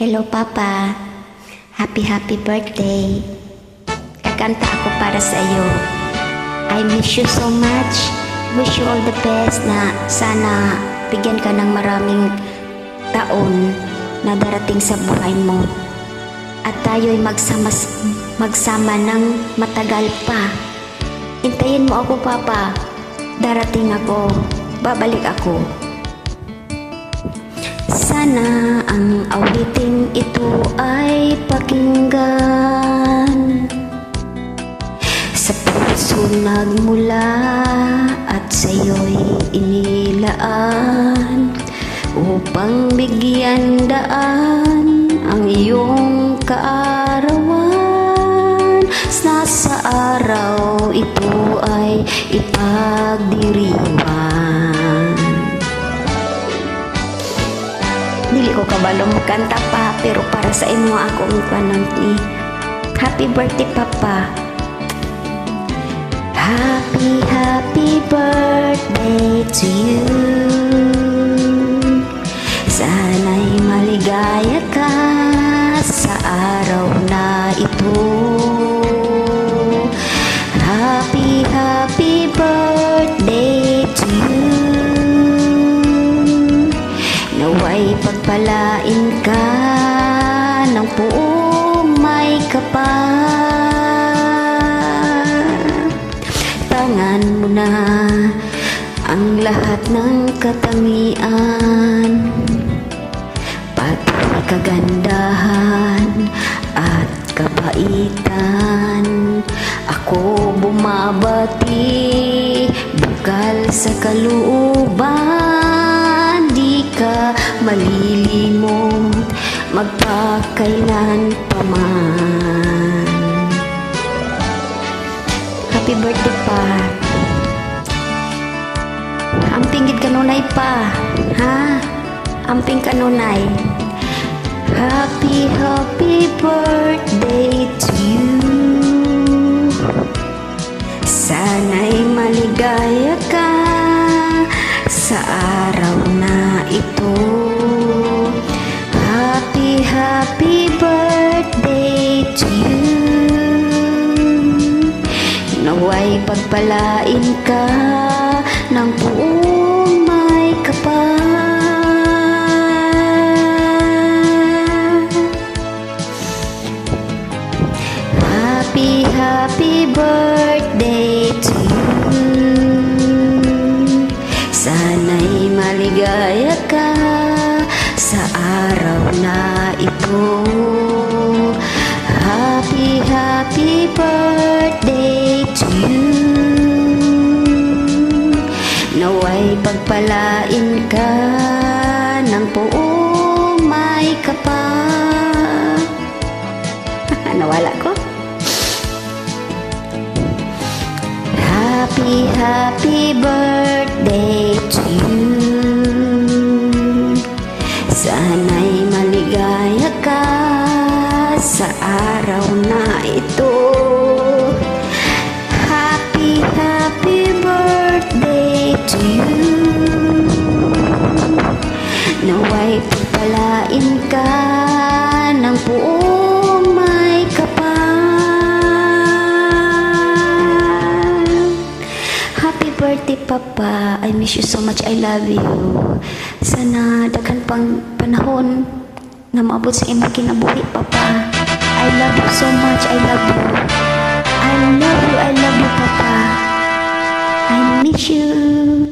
Hello, Papa. Happy, happy birthday. Kakanta ako para sa iyo. I miss you so much. Wish you all the best na sana bigyan ka ng maraming taon na darating sa buhay mo. At tayo'y magsama, magsama ng matagal pa. Hintayin mo ako, Papa. Darating ako. Babalik ako. Sana ang awiting ito ay pakinggan. Sa puso nagmula at sa'yo'y inilaan Upang bigyan daan ang iyong kaarawan. Nasa araw ito ay ipagdiriwan Dili ko kabalo mo kanta pa pero para sa imo akong pananti. Happy birthday papa. Happy happy birthday to you. Naway pagpalain ka ng buong may kapal. Tangan mo na ang lahat ng katangian Pati kagandahan at kabaitan Ako bumabati bukal sa kaluuban Di ka malilimot magpakailan pa man. Happy birthday pa. Amping gid kanunay pa. Ha? Amping kanunay Happy happy birthday to you. Sana'y maligaya ka sa araw na ito. Naway pagpalain ka ng buong may kapal. Happy, happy birthday to you. Sana'y maligaya ka sa araw na ito. Happy, happy birthday Naway pagpalain ka ng buong may kapal. Nawala ko. Happy, happy birthday to you. to you. Naway pagpalain ka ng buong may kapal. Happy birthday Papa, I miss you so much, I love you. Sana daghan pang panahon na maabot sa imong kinabuhi Papa. I love you so much, I love you. I love you, I love you Papa. I miss you.